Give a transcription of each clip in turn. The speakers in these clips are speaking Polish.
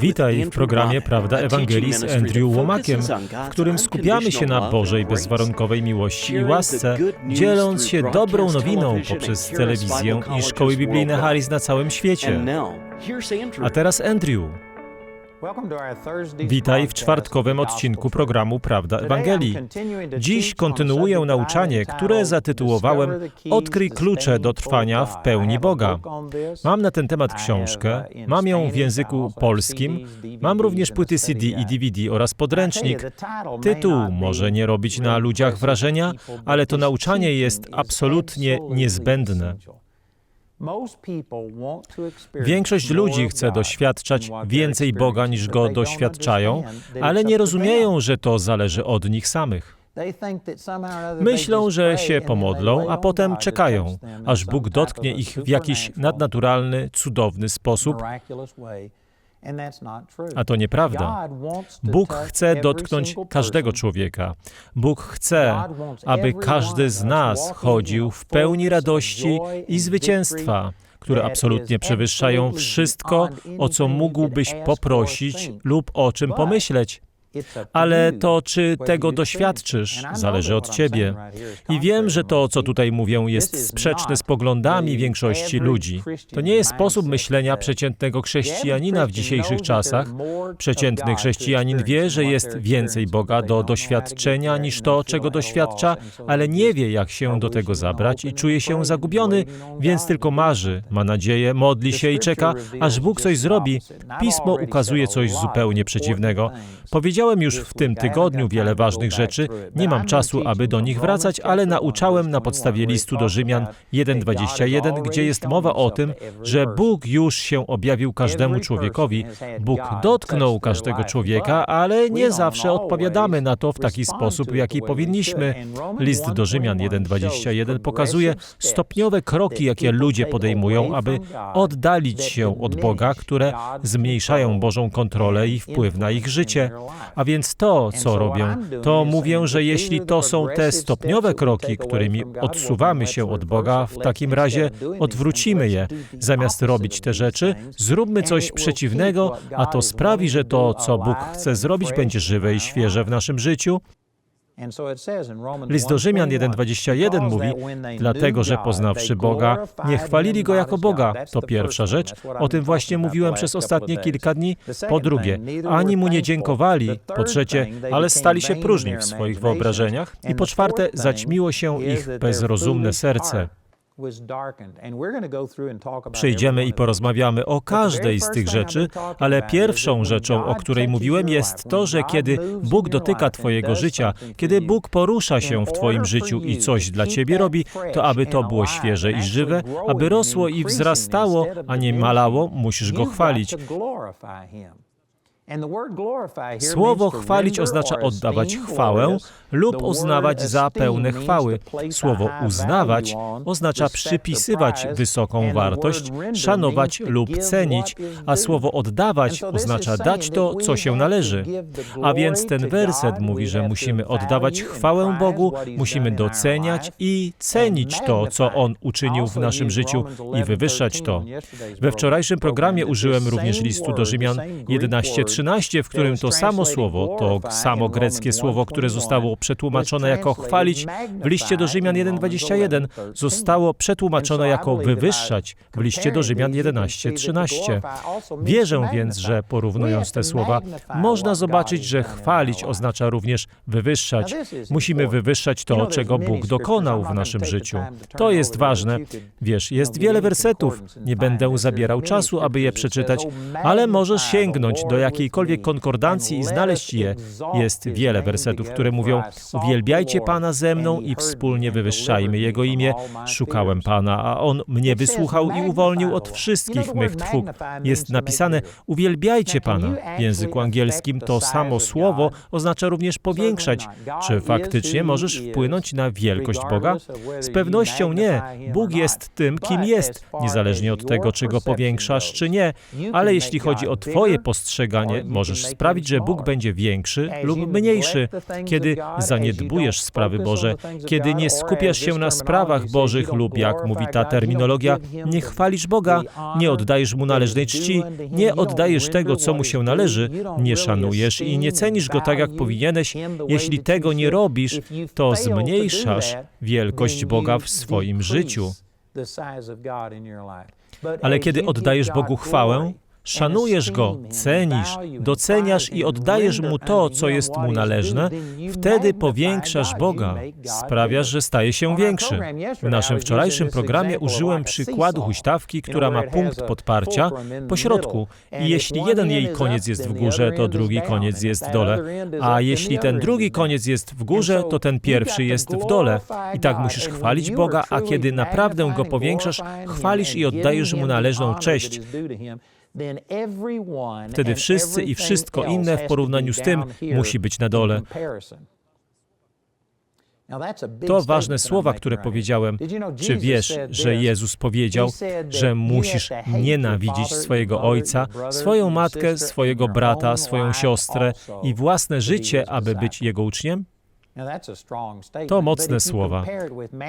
Witaj w programie Prawda Ewangelii z Andrew Łomakiem, w którym skupiamy się na Bożej bezwarunkowej miłości i łasce, dzieląc się dobrą nowiną poprzez telewizję i szkoły biblijne Harris na całym świecie. A teraz Andrew. Witaj w czwartkowym odcinku programu Prawda Ewangelii. Dziś kontynuuję nauczanie, które zatytułowałem Odkryj klucze do trwania w pełni Boga. Mam na ten temat książkę, mam ją w języku polskim, mam również płyty CD i DVD oraz podręcznik. Tytuł może nie robić na ludziach wrażenia, ale to nauczanie jest absolutnie niezbędne. Większość ludzi chce doświadczać więcej Boga niż go doświadczają, ale nie rozumieją, że to zależy od nich samych. Myślą, że się pomodlą, a potem czekają, aż Bóg dotknie ich w jakiś nadnaturalny, cudowny sposób, a to nieprawda. Bóg chce dotknąć każdego człowieka. Bóg chce, aby każdy z nas chodził w pełni radości i zwycięstwa, które absolutnie przewyższają wszystko, o co mógłbyś poprosić lub o czym pomyśleć. Ale to, czy tego doświadczysz, zależy od ciebie. I wiem, że to, co tutaj mówię, jest sprzeczne z poglądami większości ludzi. To nie jest sposób myślenia przeciętnego chrześcijanina w dzisiejszych czasach. Przeciętny chrześcijanin wie, że jest więcej Boga do doświadczenia niż to, czego doświadcza, ale nie wie, jak się do tego zabrać i czuje się zagubiony, więc tylko marzy, ma nadzieję, modli się i czeka, aż Bóg coś zrobi. Pismo ukazuje coś zupełnie przeciwnego. Powiedział Powiedziałem już w tym tygodniu wiele ważnych rzeczy, nie mam czasu, aby do nich wracać, ale nauczałem na podstawie listu do Rzymian 1:21, gdzie jest mowa o tym, że Bóg już się objawił każdemu człowiekowi. Bóg dotknął każdego człowieka, ale nie zawsze odpowiadamy na to w taki sposób, w jaki powinniśmy. List do Rzymian 1:21 pokazuje stopniowe kroki, jakie ludzie podejmują, aby oddalić się od Boga, które zmniejszają Bożą kontrolę i wpływ na ich życie. A więc to, co robię, to mówię, że jeśli to są te stopniowe kroki, którymi odsuwamy się od Boga, w takim razie odwrócimy je. Zamiast robić te rzeczy, zróbmy coś przeciwnego, a to sprawi, że to, co Bóg chce zrobić, będzie żywe i świeże w naszym życiu. List do Rzymian 1:21 mówi, dlatego, że poznawszy Boga, nie chwalili Go jako Boga. To pierwsza rzecz. O tym właśnie mówiłem przez ostatnie kilka dni. Po drugie, ani Mu nie dziękowali. Po trzecie, ale stali się próżni w swoich wyobrażeniach. I po czwarte, zaćmiło się ich bezrozumne serce. Przyjdziemy i porozmawiamy o każdej z tych rzeczy, ale pierwszą rzeczą, o której mówiłem, jest to, że kiedy Bóg dotyka Twojego życia, kiedy Bóg porusza się w Twoim życiu i coś dla Ciebie robi, to aby to było świeże i żywe, aby rosło i wzrastało, a nie malało, musisz Go chwalić. Słowo chwalić oznacza oddawać chwałę lub uznawać za pełne chwały. Słowo uznawać oznacza przypisywać wysoką wartość, szanować lub cenić, a słowo oddawać oznacza dać to, co się należy. A więc ten werset mówi, że musimy oddawać chwałę Bogu, musimy doceniać i cenić to, co On uczynił w naszym życiu i wywyższać to. We wczorajszym programie użyłem również listu do Rzymian 11 13, w którym to samo słowo, to samo greckie słowo, które zostało przetłumaczone jako chwalić w liście do Rzymian 1:21, zostało przetłumaczone jako wywyższać w liście do Rzymian 11:13. Wierzę więc, że porównując te słowa, można zobaczyć, że chwalić oznacza również wywyższać. Musimy wywyższać to, czego Bóg dokonał w naszym życiu. To jest ważne. Wiesz, jest wiele wersetów. Nie będę zabierał czasu, aby je przeczytać, ale możesz sięgnąć do jakiej jakiejkolwiek konkordancji i znaleźć je. Jest wiele wersetów, które mówią: Uwielbiajcie Pana ze mną i wspólnie wywyższajmy Jego imię. Szukałem Pana, a On mnie wysłuchał i uwolnił od wszystkich mych trwóg. Jest napisane: Uwielbiajcie Pana. W języku angielskim to samo słowo oznacza również powiększać. Czy faktycznie możesz wpłynąć na wielkość Boga? Z pewnością nie. Bóg jest tym, kim jest, niezależnie od tego, czy go powiększasz, czy nie. Ale jeśli chodzi o Twoje postrzeganie Przeciwnie, możesz sprawić, że Bóg będzie większy lub mniejszy, kiedy zaniedbujesz sprawy Boże, kiedy nie skupiasz się na sprawach Bożych lub, jak mówi ta terminologia, nie chwalisz Boga, nie oddajesz Mu należnej czci, nie oddajesz tego, co Mu się należy, nie szanujesz i nie cenisz Go tak, jak powinieneś. Jeśli tego nie robisz, to zmniejszasz wielkość Boga w swoim życiu. Ale kiedy oddajesz Bogu chwałę, szanujesz Go, cenisz, doceniasz i oddajesz Mu to, co jest Mu należne, wtedy powiększasz Boga, sprawiasz, że staje się większy. W naszym wczorajszym programie użyłem przykładu huśtawki, która ma punkt podparcia po środku. I jeśli jeden jej koniec jest w górze, to drugi koniec jest w dole, a jeśli ten drugi koniec jest w górze, to ten pierwszy jest w dole. I tak musisz chwalić Boga, a kiedy naprawdę Go powiększasz, chwalisz i oddajesz Mu należną cześć. Wtedy wszyscy i wszystko inne w porównaniu z tym musi być na dole. To ważne słowa, które powiedziałem. Czy wiesz, że Jezus powiedział, że musisz nienawidzić swojego ojca, swoją matkę, swojego brata, swoją siostrę i własne życie, aby być jego uczniem? To mocne słowa,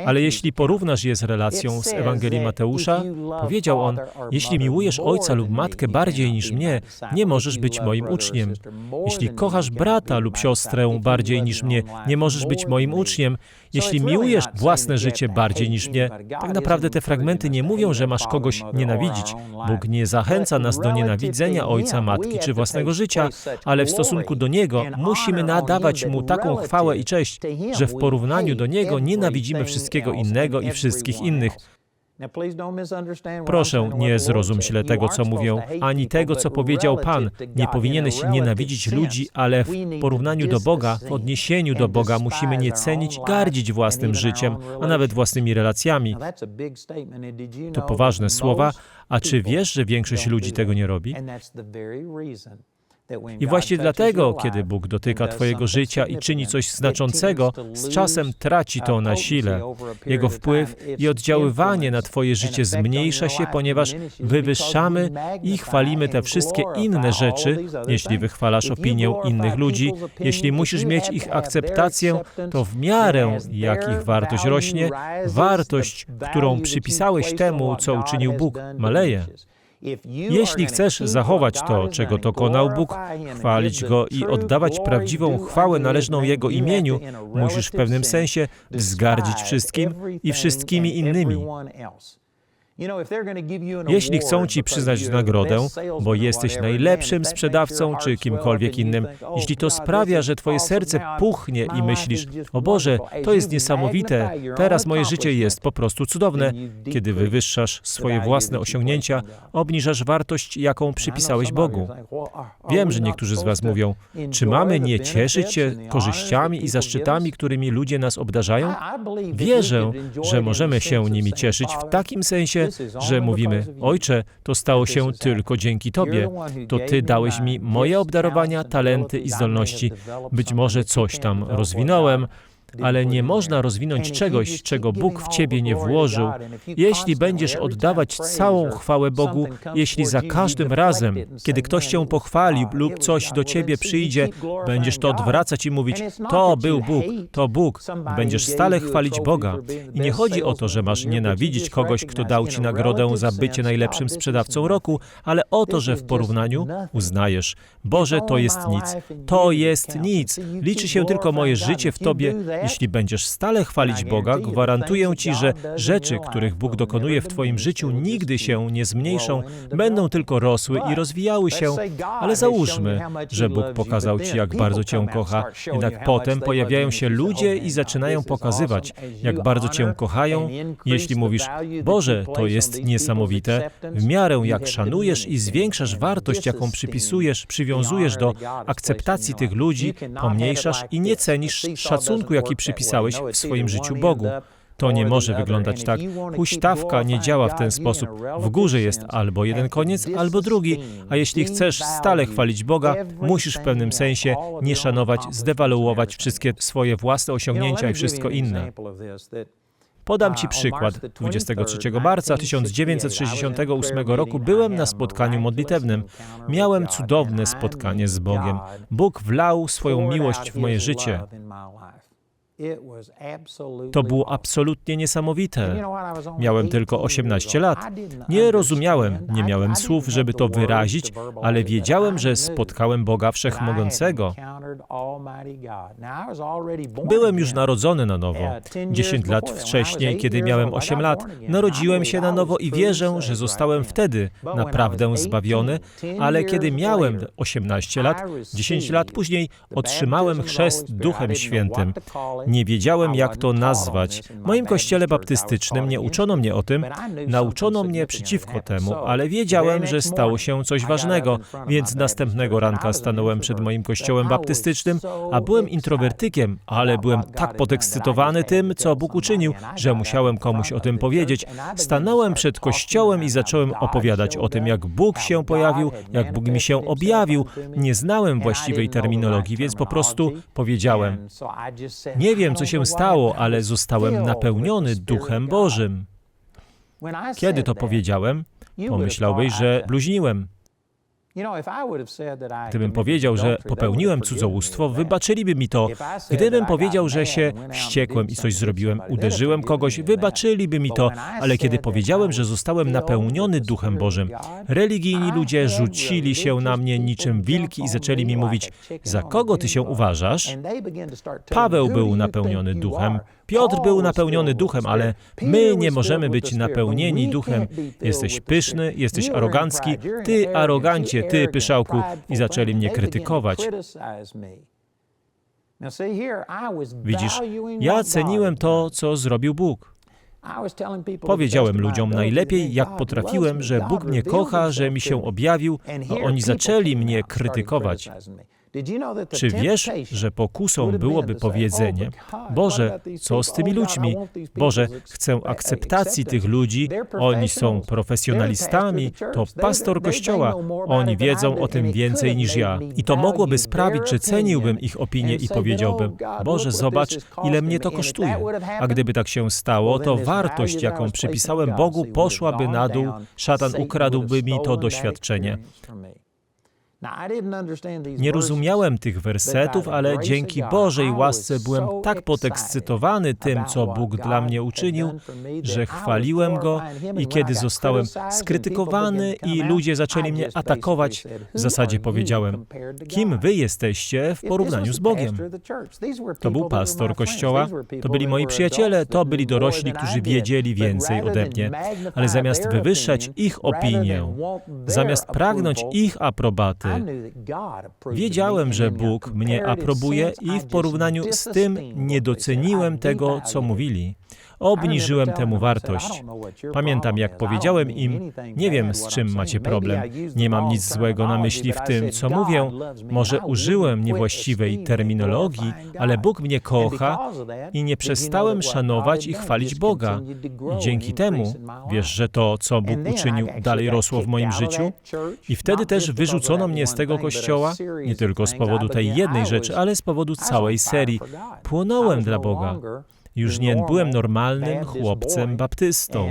ale jeśli porównasz je z relacją z Ewangelii Mateusza, powiedział on, jeśli miłujesz ojca lub matkę bardziej niż mnie, nie możesz być moim uczniem. Jeśli kochasz brata lub siostrę bardziej niż mnie, nie możesz być moim uczniem. Jeśli miłujesz własne życie bardziej niż mnie, tak naprawdę te fragmenty nie mówią, że masz kogoś nienawidzić. Bóg nie zachęca nas do nienawidzenia ojca, matki czy własnego życia, ale w stosunku do Niego musimy nadawać Mu taką chwałę i cześć, że w porównaniu do Niego nienawidzimy wszystkiego innego i wszystkich innych. Proszę, nie zrozum źle tego, co mówią, ani tego, co powiedział Pan. Nie powinieneś nienawidzić ludzi, ale w porównaniu do Boga, w odniesieniu do Boga musimy nie cenić, gardzić własnym życiem, a nawet własnymi relacjami. To poważne słowa, a czy wiesz, że większość ludzi tego nie robi? I właśnie dlatego, kiedy Bóg dotyka Twojego życia i czyni coś znaczącego, z czasem traci to na sile. Jego wpływ i oddziaływanie na Twoje życie zmniejsza się, ponieważ wywyższamy i chwalimy te wszystkie inne rzeczy. Jeśli wychwalasz opinię innych ludzi, jeśli musisz mieć ich akceptację, to w miarę jak ich wartość rośnie, wartość, którą przypisałeś temu, co uczynił Bóg, maleje. Jeśli chcesz zachować to, czego dokonał Bóg, chwalić Go i oddawać prawdziwą chwałę należną Jego imieniu, musisz w pewnym sensie wzgardzić wszystkim i wszystkimi innymi. Jeśli chcą ci przyznać nagrodę, bo jesteś najlepszym sprzedawcą czy kimkolwiek innym, jeśli to sprawia, że twoje serce puchnie i myślisz, o Boże, to jest niesamowite, teraz moje życie jest po prostu cudowne, kiedy wywyższasz swoje własne osiągnięcia, obniżasz wartość, jaką przypisałeś Bogu. Wiem, że niektórzy z Was mówią, czy mamy nie cieszyć się korzyściami i zaszczytami, którymi ludzie nas obdarzają? Wierzę, że możemy się nimi cieszyć w takim sensie, że mówimy, Ojcze, to stało się tylko dzięki Tobie. To Ty dałeś mi moje obdarowania, talenty i zdolności. Być może coś tam rozwinąłem, ale nie można rozwinąć czegoś, czego Bóg w ciebie nie włożył. Jeśli będziesz oddawać całą chwałę Bogu, jeśli za każdym razem, kiedy ktoś cię pochwali lub coś do ciebie przyjdzie, będziesz to odwracać i mówić: To był Bóg, to Bóg, będziesz stale chwalić Boga. I nie chodzi o to, że masz nienawidzić kogoś, kto dał ci nagrodę za bycie najlepszym sprzedawcą roku, ale o to, że w porównaniu uznajesz: Boże, to jest nic, to jest nic. Liczy się tylko moje życie w Tobie jeśli będziesz stale chwalić Boga, gwarantuję Ci, że rzeczy, których Bóg dokonuje w Twoim życiu, nigdy się nie zmniejszą, będą tylko rosły i rozwijały się. Ale załóżmy, że Bóg pokazał Ci, jak bardzo Cię kocha, jednak potem pojawiają się ludzie i zaczynają pokazywać, jak bardzo Cię kochają. Jeśli mówisz, Boże, to jest niesamowite, w miarę jak szanujesz i zwiększasz wartość, jaką przypisujesz, przywiązujesz do akceptacji tych ludzi, pomniejszasz i nie cenisz szacunku, jaki przypisałeś w swoim życiu Bogu. To nie może wyglądać tak. Huśtawka nie działa w ten sposób. W górze jest albo jeden koniec, albo drugi, a jeśli chcesz stale chwalić Boga, musisz w pewnym sensie nie szanować, zdewaluować wszystkie swoje własne osiągnięcia i wszystko inne. Podam Ci przykład. 23 marca 1968 roku byłem na spotkaniu modlitewnym. Miałem cudowne spotkanie z Bogiem. Bóg wlał swoją miłość w moje życie. To było absolutnie niesamowite. Miałem tylko 18 lat. Nie rozumiałem, nie miałem słów, żeby to wyrazić, ale wiedziałem, że spotkałem Boga Wszechmogącego. Byłem już narodzony na nowo. 10 lat wcześniej, kiedy miałem 8 lat, narodziłem się na nowo i wierzę, że zostałem wtedy naprawdę zbawiony, ale kiedy miałem 18 lat, 10 lat później otrzymałem chrzest Duchem Świętym. Nie wiedziałem, jak to nazwać. W moim kościele baptystycznym nie uczono mnie o tym, nauczono mnie przeciwko temu, ale wiedziałem, że stało się coś ważnego, więc następnego ranka stanąłem przed moim kościołem baptystycznym, a byłem introwertykiem, ale byłem tak podekscytowany tym, co Bóg uczynił, że musiałem komuś o tym powiedzieć. Stanąłem przed kościołem i zacząłem opowiadać o tym, jak Bóg się pojawił, jak Bóg mi się objawił. Nie znałem właściwej terminologii, więc po prostu powiedziałem. Nie wiem, co się stało, ale zostałem napełniony Duchem Bożym. Kiedy to powiedziałem, pomyślałbyś, że bluźniłem. Gdybym powiedział, że popełniłem cudzołóstwo, wybaczyliby mi to. Gdybym powiedział, że się wściekłem i coś zrobiłem, uderzyłem kogoś, wybaczyliby mi to. Ale kiedy powiedziałem, że zostałem napełniony Duchem Bożym, religijni ludzie rzucili się na mnie niczym wilki i zaczęli mi mówić, za kogo ty się uważasz? Paweł był napełniony Duchem, Piotr był napełniony duchem, ale my nie możemy być napełnieni duchem. Jesteś pyszny, jesteś arogancki, ty arogancie, ty pyszałku. I zaczęli mnie krytykować. Widzisz, ja ceniłem to, co zrobił Bóg. Powiedziałem ludziom najlepiej, jak potrafiłem, że Bóg mnie kocha, że mi się objawił, a oni zaczęli mnie krytykować. Czy wiesz, że pokusą byłoby powiedzenie, Boże, co z tymi ludźmi? Boże, chcę akceptacji tych ludzi, oni są profesjonalistami, to pastor kościoła, oni wiedzą o tym więcej niż ja. I to mogłoby sprawić, że ceniłbym ich opinię i powiedziałbym, Boże, zobacz, ile mnie to kosztuje. A gdyby tak się stało, to wartość, jaką przypisałem Bogu, poszłaby na dół, szatan ukradłby mi to doświadczenie. Nie rozumiałem tych wersetów, ale dzięki Bożej łasce byłem tak podekscytowany tym, co Bóg dla mnie uczynił, że chwaliłem Go i kiedy zostałem skrytykowany i ludzie zaczęli mnie atakować, w zasadzie powiedziałem, kim wy jesteście w porównaniu z Bogiem? To był pastor kościoła, to byli moi przyjaciele, to byli dorośli, którzy wiedzieli więcej ode mnie, ale zamiast wywyższać ich opinię, zamiast pragnąć ich aprobaty, Wiedziałem, że Bóg mnie aprobuje i w porównaniu z tym nie doceniłem tego, co mówili obniżyłem temu wartość. Pamiętam, jak powiedziałem im, nie wiem, z czym macie problem, nie mam nic złego na myśli w tym, co mówię, może użyłem niewłaściwej terminologii, ale Bóg mnie kocha i nie przestałem szanować i chwalić Boga. I dzięki temu, wiesz, że to, co Bóg uczynił, dalej rosło w moim życiu? I wtedy też wyrzucono mnie z tego kościoła, nie tylko z powodu tej jednej rzeczy, ale z powodu całej serii. Płonąłem dla Boga. Już nie byłem normalnym chłopcem baptystą.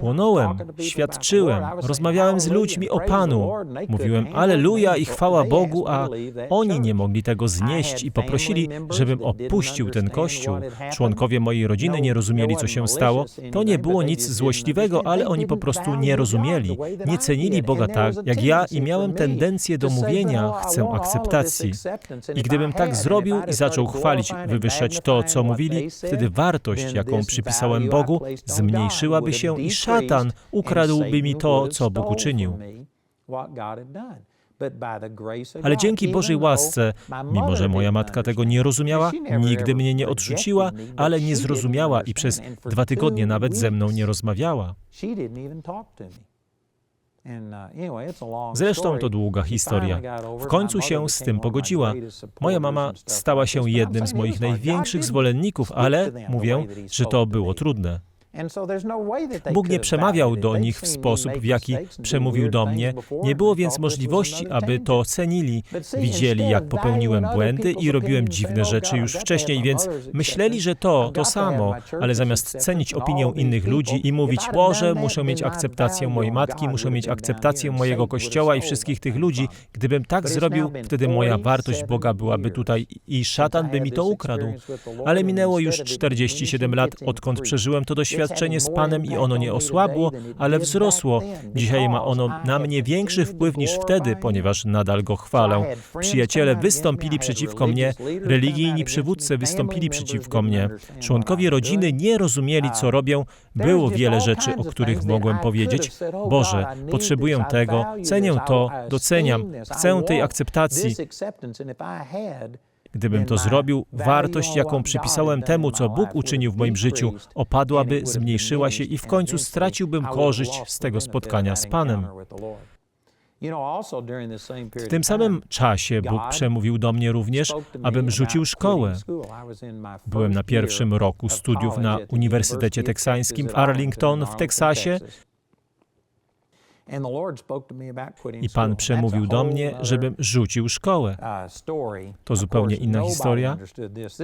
Płonąłem, świadczyłem, rozmawiałem z ludźmi o Panu. Mówiłem Aleluja i chwała Bogu, a oni nie mogli tego znieść i poprosili, żebym opuścił ten kościół. Członkowie mojej rodziny nie rozumieli, co się stało. To nie było nic złośliwego, ale oni po prostu nie rozumieli. Nie cenili Boga tak, jak ja i miałem tendencję do mówienia, chcę akceptacji. I gdybym tak zrobił i zaczął chwalić, wywyższać słyszeć to, co mówili, wtedy wartość, jaką przypisałem Bogu, zmniejszyłaby się i szatan ukradłby mi to, co Bóg uczynił. Ale dzięki Bożej łasce, mimo że moja matka tego nie rozumiała, nigdy mnie nie odrzuciła, ale nie zrozumiała i przez dwa tygodnie nawet ze mną nie rozmawiała. Uh, Zresztą to długa historia. W końcu się z tym pogodziła. Moja mama stała się jednym z moich największych zwolenników, ale mówię, że to było trudne. Bóg nie przemawiał do nich w sposób, w jaki przemówił do mnie. Nie było więc możliwości, aby to cenili. Widzieli, jak popełniłem błędy i robiłem dziwne rzeczy już wcześniej, więc myśleli, że to to samo, ale zamiast cenić opinię innych ludzi i mówić, Boże, muszę mieć akceptację mojej matki, muszę mieć akceptację mojego kościoła i wszystkich tych ludzi, gdybym tak zrobił, wtedy moja wartość Boga byłaby tutaj i szatan by mi to ukradł. Ale minęło już 47 lat, odkąd przeżyłem to doświadczenie z Panem i ono nie osłabło, ale wzrosło. Dzisiaj ma ono na mnie większy wpływ niż wtedy, ponieważ nadal go chwalę. Przyjaciele wystąpili przeciwko mnie, religijni przywódcy wystąpili przeciwko mnie. Członkowie rodziny nie rozumieli, co robię. Było wiele rzeczy, o których mogłem powiedzieć: Boże, potrzebuję tego, cenię to, doceniam, chcę tej akceptacji. Gdybym to zrobił, wartość, jaką przypisałem temu, co Bóg uczynił w moim życiu, opadłaby, zmniejszyła się i w końcu straciłbym korzyść z tego spotkania z Panem. W tym samym czasie Bóg przemówił do mnie również, abym rzucił szkołę. Byłem na pierwszym roku studiów na Uniwersytecie Teksańskim w Arlington w Teksasie i Pan przemówił do mnie, żebym rzucił szkołę. To zupełnie inna historia.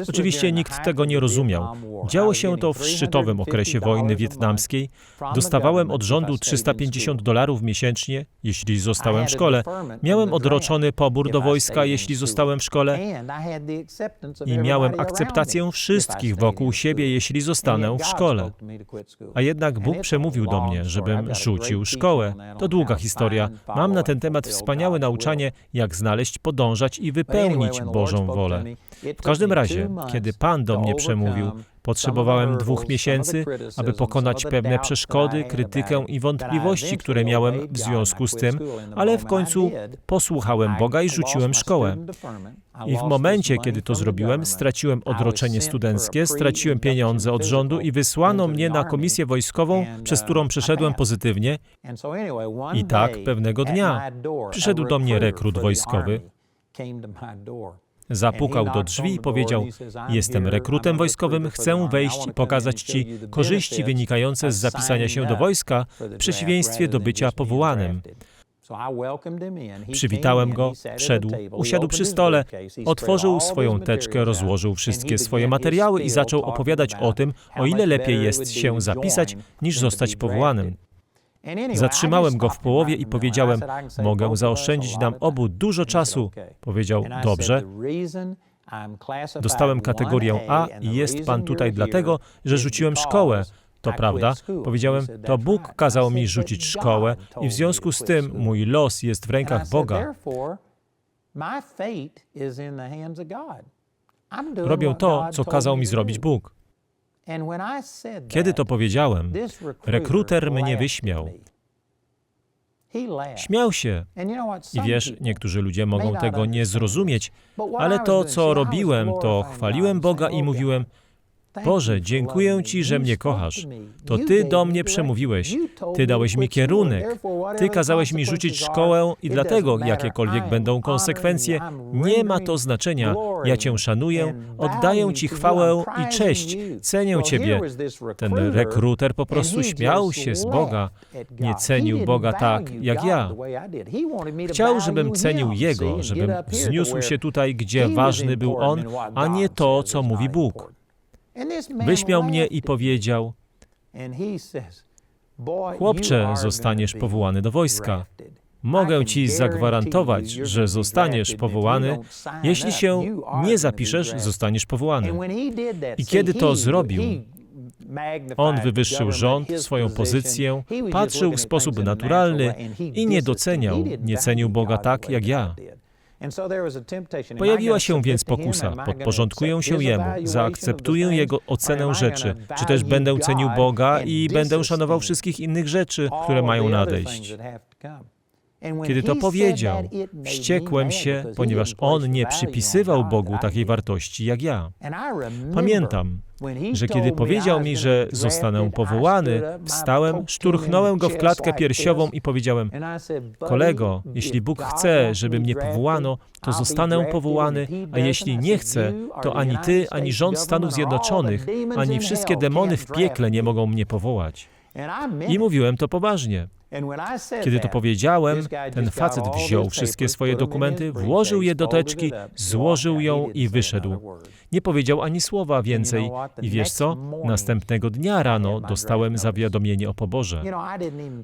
Oczywiście nikt tego nie rozumiał. Działo się to w szczytowym okresie wojny wietnamskiej. Dostawałem od rządu 350 dolarów miesięcznie, jeśli zostałem w szkole. Miałem odroczony pobór do wojska, jeśli zostałem w szkole. I miałem akceptację wszystkich wokół siebie, jeśli zostanę w szkole. A jednak Bóg przemówił do mnie, żebym rzucił szkołę. To długa historia. Mam na ten temat wspaniałe nauczanie, jak znaleźć, podążać i wypełnić Bożą wolę. W każdym razie, kiedy Pan do mnie przemówił, potrzebowałem dwóch miesięcy, aby pokonać pewne przeszkody, krytykę i wątpliwości, które miałem w związku z tym, ale w końcu posłuchałem Boga i rzuciłem szkołę. I w momencie, kiedy to zrobiłem, straciłem odroczenie studenckie, straciłem pieniądze od rządu i wysłano mnie na komisję wojskową, przez którą przeszedłem pozytywnie. I tak pewnego dnia przyszedł do mnie rekrut wojskowy. Zapukał do drzwi i powiedział: Jestem rekrutem wojskowym, chcę wejść i pokazać Ci korzyści wynikające z zapisania się do wojska, w przeciwieństwie do bycia powołanym. Przywitałem go, wszedł, usiadł przy stole, otworzył swoją teczkę, rozłożył wszystkie swoje materiały i zaczął opowiadać o tym, o ile lepiej jest się zapisać, niż zostać powołanym. Zatrzymałem go w połowie i powiedziałem: Mogę zaoszczędzić nam obu dużo czasu. Powiedział: Dobrze. Dostałem kategorię A i jest pan tutaj dlatego, że rzuciłem szkołę. To prawda? Powiedziałem: To Bóg kazał mi rzucić szkołę i w związku z tym mój los jest w rękach Boga. Robię to, co kazał mi zrobić Bóg. Kiedy to powiedziałem, rekruter mnie wyśmiał. Śmiał się. I wiesz, niektórzy ludzie mogą tego nie zrozumieć, ale to, co robiłem, to chwaliłem Boga i mówiłem, Boże, dziękuję Ci, że mnie kochasz. To Ty do mnie przemówiłeś. Ty dałeś mi kierunek. Ty kazałeś mi rzucić szkołę i dlatego, jakiekolwiek będą konsekwencje, nie ma to znaczenia. Ja Cię szanuję, oddaję Ci chwałę i cześć. Cenię Ciebie. Ten rekruter po prostu śmiał się z Boga. Nie cenił Boga tak, jak ja. Chciał, żebym cenił Jego, żebym wzniósł się tutaj, gdzie ważny był On, a nie to, co mówi Bóg. Wyśmiał mnie i powiedział: Chłopcze, zostaniesz powołany do wojska. Mogę ci zagwarantować, że zostaniesz powołany. Jeśli się nie zapiszesz, zostaniesz powołany. I kiedy to zrobił, on wywyższył rząd, swoją pozycję, patrzył w sposób naturalny i nie doceniał, nie cenił Boga tak jak ja. Pojawiła się więc pokusa, podporządkuję się Jemu, zaakceptuję Jego ocenę rzeczy, czy też będę cenił Boga i będę szanował wszystkich innych rzeczy, które mają nadejść. Kiedy to powiedział, wściekłem się, ponieważ on nie przypisywał Bogu takiej wartości jak ja. Pamiętam, że kiedy powiedział mi, że zostanę powołany, wstałem, szturchnąłem go w klatkę piersiową i powiedziałem: Kolego, jeśli Bóg chce, żeby mnie powołano, to zostanę powołany, a jeśli nie chce, to ani ty, ani rząd Stanów Zjednoczonych, ani wszystkie demony w piekle nie mogą mnie powołać. I mówiłem to poważnie. Kiedy to powiedziałem, ten facet wziął wszystkie swoje dokumenty, włożył je do teczki, złożył ją i wyszedł. Nie powiedział ani słowa więcej. I wiesz co? Następnego dnia rano dostałem zawiadomienie o poborze.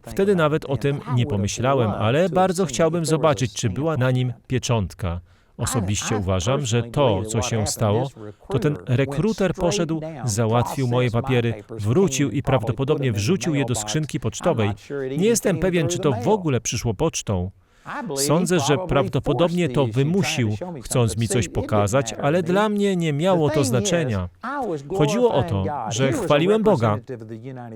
Wtedy nawet o tym nie pomyślałem, ale bardzo chciałbym zobaczyć, czy była na nim pieczątka. Osobiście uważam, że to, co się stało, to ten rekruter poszedł, załatwił moje papiery, wrócił i prawdopodobnie wrzucił je do skrzynki pocztowej. Nie jestem pewien, czy to w ogóle przyszło pocztą. Sądzę, że prawdopodobnie to wymusił, chcąc mi coś pokazać, ale dla mnie nie miało to znaczenia. Chodziło o to, że chwaliłem Boga.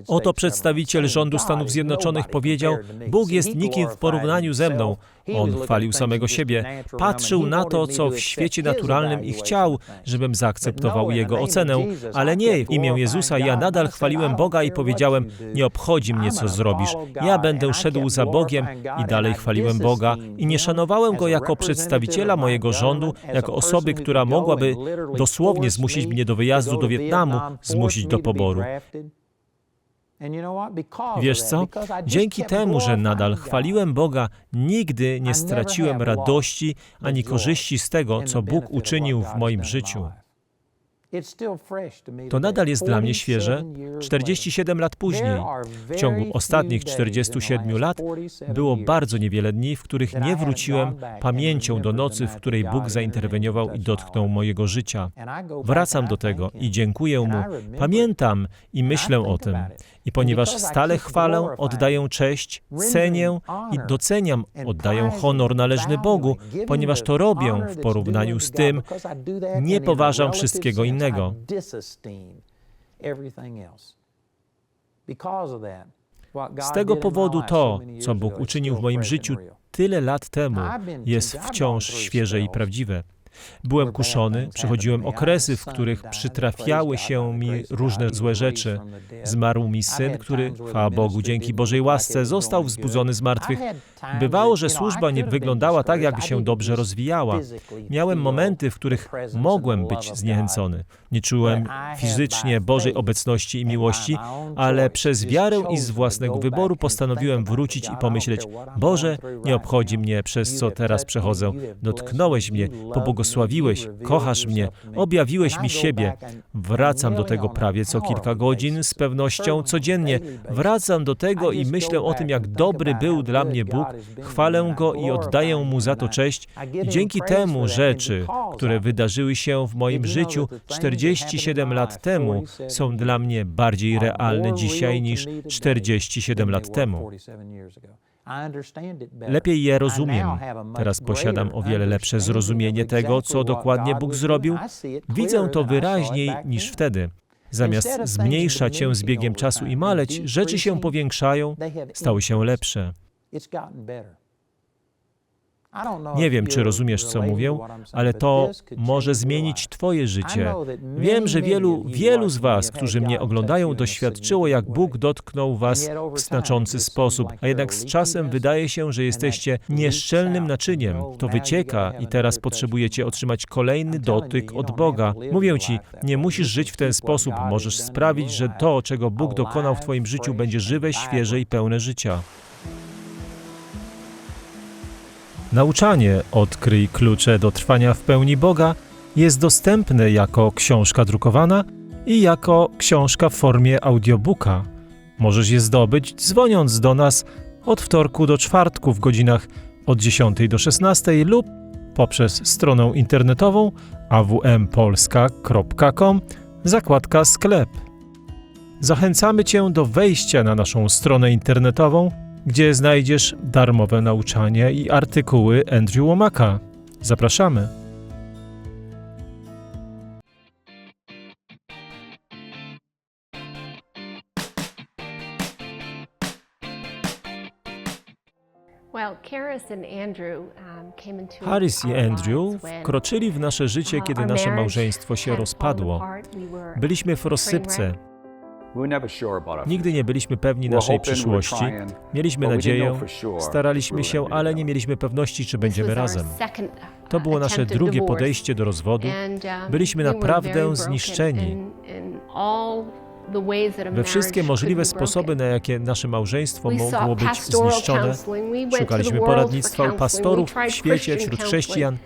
Oto przedstawiciel rządu Stanów Zjednoczonych powiedział: Bóg jest nikim w porównaniu ze mną. On chwalił samego siebie, patrzył na to, co w świecie naturalnym i chciał, żebym zaakceptował jego ocenę, ale nie w imię Jezusa. Ja nadal chwaliłem Boga i powiedziałem: Nie obchodzi mnie, co zrobisz. Ja będę szedł za Bogiem i dalej chwaliłem Boga i nie szanowałem go jako przedstawiciela mojego rządu, jako osoby, która mogłaby dosłownie zmusić mnie do wyjazdu do Wietnamu, zmusić do poboru. Wiesz co? Dzięki temu, że nadal chwaliłem Boga, nigdy nie straciłem radości ani korzyści z tego, co Bóg uczynił w moim życiu. To nadal jest dla mnie świeże 47 lat później. W ciągu ostatnich 47 lat było bardzo niewiele dni, w których nie wróciłem pamięcią do nocy, w której Bóg zainterweniował i dotknął mojego życia. Wracam do tego i dziękuję Mu. Pamiętam i myślę o tym. I ponieważ stale chwalę, oddaję cześć, cenię i doceniam, oddaję honor należny Bogu, ponieważ to robię w porównaniu z tym, nie poważam wszystkiego innego. Z tego powodu to, co Bóg uczynił w moim życiu tyle lat temu, jest wciąż świeże i prawdziwe. Byłem kuszony, przechodziłem okresy, w których przytrafiały się mi różne złe rzeczy. Zmarł mi syn, który, chwała Bogu, dzięki Bożej łasce, został wzbudzony z martwych. Bywało, że służba nie wyglądała tak, jakby się dobrze rozwijała. Miałem momenty, w których mogłem być zniechęcony. Nie czułem fizycznie Bożej obecności i miłości, ale przez wiarę i z własnego wyboru postanowiłem wrócić i pomyśleć: Boże, nie obchodzi mnie, przez co teraz przechodzę. Dotknąłeś mnie, pobłogosławiłeś, kochasz mnie, objawiłeś mi siebie. Wracam do tego prawie co kilka godzin, z pewnością codziennie. Wracam do tego i myślę o tym, jak dobry był dla mnie Bóg, chwalę Go i oddaję Mu za to cześć. I dzięki temu rzeczy, które wydarzyły się w moim życiu 47 lat temu, są dla mnie bardziej realne dzisiaj niż 47 lat temu. Lepiej je rozumiem. Teraz posiadam o wiele lepsze zrozumienie tego, co dokładnie Bóg zrobił. Widzę to wyraźniej niż wtedy. Zamiast zmniejszać się z biegiem czasu i maleć, rzeczy się powiększają, stały się lepsze. Nie wiem, czy rozumiesz, co mówię, ale to może zmienić Twoje życie. Wiem, że wielu, wielu z Was, którzy mnie oglądają, doświadczyło, jak Bóg dotknął Was w znaczący sposób, a jednak z czasem wydaje się, że jesteście nieszczelnym naczyniem. To wycieka i teraz potrzebujecie otrzymać kolejny dotyk od Boga. Mówię Ci, nie musisz żyć w ten sposób, możesz sprawić, że to, czego Bóg dokonał w Twoim życiu, będzie żywe, świeże i pełne życia. Nauczanie Odkryj klucze do trwania w pełni Boga jest dostępne jako książka drukowana i jako książka w formie audiobooka. Możesz je zdobyć dzwoniąc do nas od wtorku do czwartku w godzinach od 10 do 16 lub poprzez stronę internetową awmpolska.com zakładka sklep. Zachęcamy Cię do wejścia na naszą stronę internetową gdzie znajdziesz darmowe nauczania i artykuły Andrew Womaka. Zapraszamy. Harris i Andrew wkroczyli w nasze życie, kiedy nasze małżeństwo się rozpadło. Byliśmy w rozsypce. Nigdy nie byliśmy pewni naszej przyszłości. Mieliśmy nadzieję, staraliśmy się, ale nie mieliśmy pewności, czy będziemy razem. To było nasze drugie podejście do rozwodu. Byliśmy naprawdę zniszczeni. We wszystkie możliwe sposoby, na jakie nasze małżeństwo mogło być zniszczone, szukaliśmy poradnictwa u pastorów w świecie, wśród chrześcijan.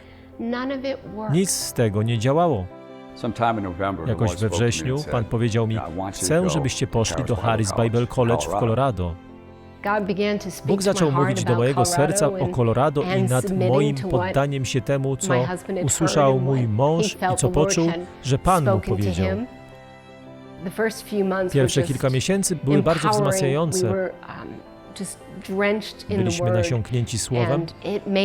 Nic z tego nie działało. Jakoś we wrześniu Pan powiedział mi, chcę, żebyście poszli do Harris Bible College w Colorado. Bóg zaczął mówić do mojego serca o Colorado i nad moim poddaniem się temu, co usłyszał mój mąż i co poczuł, że Pan mu powiedział. Pierwsze kilka miesięcy były bardzo wzmacniające. Byliśmy nasiąknięci słowem.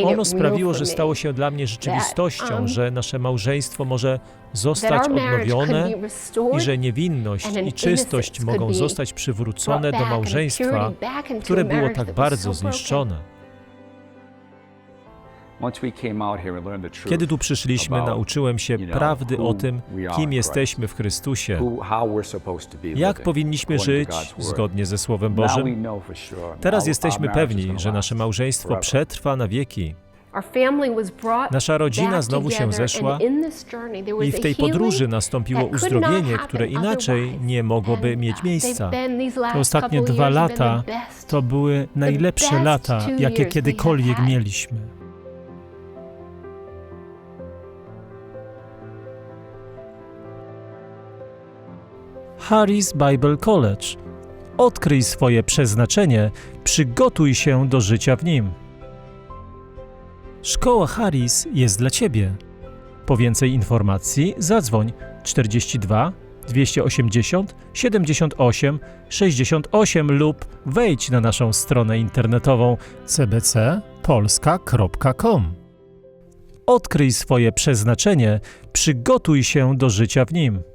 Ono sprawiło, że stało się dla mnie rzeczywistością, że nasze małżeństwo może zostać odnowione i że niewinność i czystość mogą zostać przywrócone do małżeństwa, które było tak bardzo zniszczone. Kiedy tu przyszliśmy, nauczyłem się prawdy o tym, kim jesteśmy w Chrystusie, jak powinniśmy żyć zgodnie ze Słowem Bożym. Teraz jesteśmy pewni, że nasze małżeństwo przetrwa na wieki. Nasza rodzina znowu się zeszła i w tej podróży nastąpiło uzdrowienie, które inaczej nie mogłoby mieć miejsca. Te ostatnie dwa lata to były najlepsze lata, jakie kiedykolwiek mieliśmy. Harris Bible College. Odkryj swoje przeznaczenie, przygotuj się do życia w nim. Szkoła Harris jest dla Ciebie. Po więcej informacji zadzwoń 42 280 78 68 lub wejdź na naszą stronę internetową cbcpolska.com. Odkryj swoje przeznaczenie, przygotuj się do życia w nim.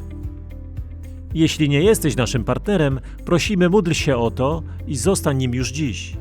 Jeśli nie jesteś naszym partnerem, prosimy módl się o to i zostań nim już dziś.